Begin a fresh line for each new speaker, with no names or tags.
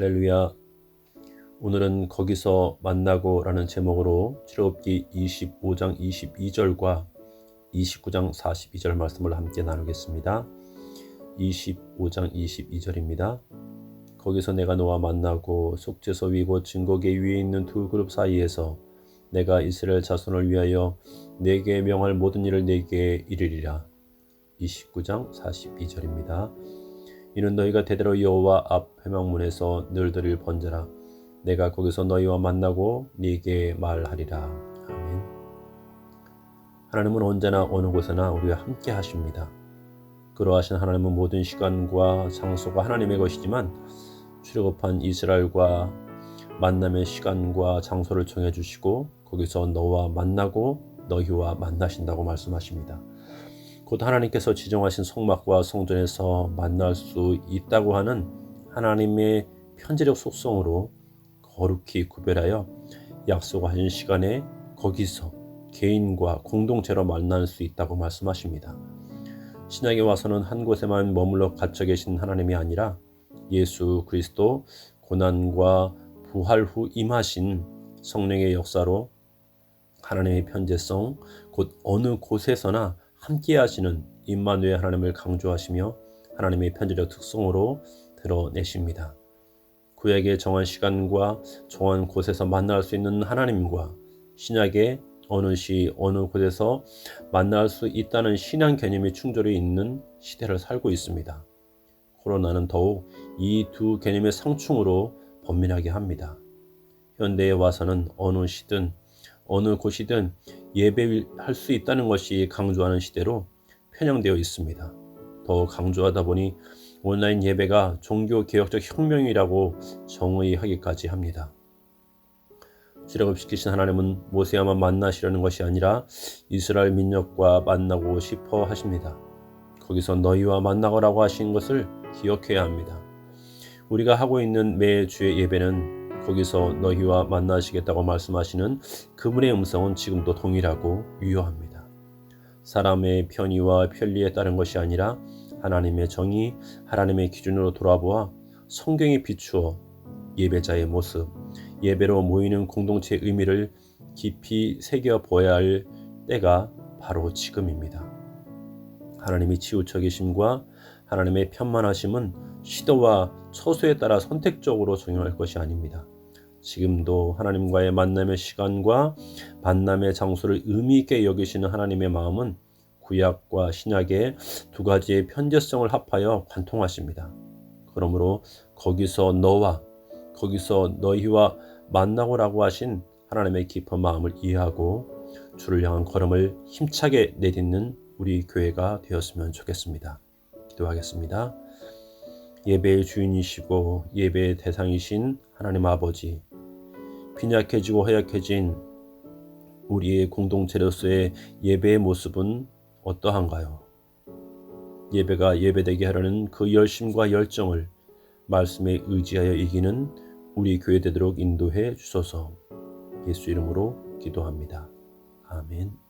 할렐루야. 오늘은 거기서 만나고 라는 제목으로 출애굽기 25장 22절과 29장 42절 말씀을 함께 나누겠습니다. 25장 22절입니다. 거기서 내가 너와 만나고 속죄소 위고 증거계 위에 있는 두 그룹 사이에서 내가 이스라엘 자손을 위하여 내게 명할 모든 일을 내게 이르리라. 29장 42절입니다. 이는 너희가 대대로 여호와 앞 회막문에서 늘 들을 번제라. 내가 거기서 너희와 만나고 네게 말하리라. 아멘. 하나님은 언제나 어느 곳에나 우리와 함께 하십니다. 그러하신 하나님은 모든 시간과 장소가 하나님의 것이지만 출애굽한 이스라엘과 만남의 시간과 장소를 정해 주시고 거기서 너와 만나고 너희와 만나신다고 말씀하십니다. 곧 하나님께서 지정하신 성막과 성전에서 만날 수 있다고 하는 하나님의 편지적 속성으로 거룩히 구별하여 약속하신 시간에 거기서 개인과 공동체로 만날 수 있다고 말씀하십니다. 신약에 와서는 한 곳에만 머물러 갇혀 계신 하나님이 아니라 예수 그리스도 고난과 부활 후 임하신 성령의 역사로 하나님의 편재성 곧 어느 곳에서나 함께 하시는 임마누엘 하나님을 강조하시며 하나님의 편지적 특성으로 드러내십니다. 구약의 정한 시간과 정한 곳에서 만날 수 있는 하나님과 신약의 어느 시 어느 곳에서 만날 수 있다는 신앙 개념이 충돌이 있는 시대를 살고 있습니다. 코로나는 더욱 이 두 개념의 상충으로 번민하게 합니다. 현대에 와서는 어느 시든 어느 곳이든 예배할 수 있다는 것이 강조하는 시대로 편향되어 있습니다. 더 강조하다 보니 온라인 예배가 종교 개혁적 혁명이라고 정의하기까지 합니다. 출애굽시키신 하나님은 모세와만 만나시려는 것이 아니라 이스라엘 민족과 만나고 싶어 하십니다. 거기서 너희와 만나거라고 하신 것을 기억해야 합니다. 우리가 하고 있는 매 주의 예배는 거기서 너희와 만나시겠다고 말씀하시는 그분의 음성은 지금도 동일하고 유효합니다. 사람의 편의와 편리에 따른 것이 아니라 하나님의 정의, 하나님의 기준으로 돌아보아 성경에 비추어 예배자의 모습, 예배로 모이는 공동체의 의미를 깊이 새겨 보아야 할 때가 바로 지금입니다. 하나님이 치우쳐 계심과 하나님의 편만하심은 시도와 처수에 따라 선택적으로 적용할 것이 아닙니다. 지금도 하나님과의 만남의 시간과 만남의 장소를 의미 있게 여기시는 하나님의 마음은 구약과 신약의 두 가지의 편재성을 합하여 관통하십니다. 그러므로 거기서 너와 거기서 너희와 만나고라고 하신 하나님의 깊은 마음을 이해하고 주를 향한 걸음을 힘차게 내딛는 우리 교회가 되었으면 좋겠습니다. 기도하겠습니다. 예배의 주인이시고 예배의 대상이신 하나님 아버지, 빈약해지고 허약해진 우리의 공동체로서의 예배의 모습은 어떠한가요? 예배가 예배되게 하려는 그 열심과 열정을 말씀에 의지하여 이기는 우리 교회 되도록 인도해 주소서 예수 이름으로 기도합니다. 아멘.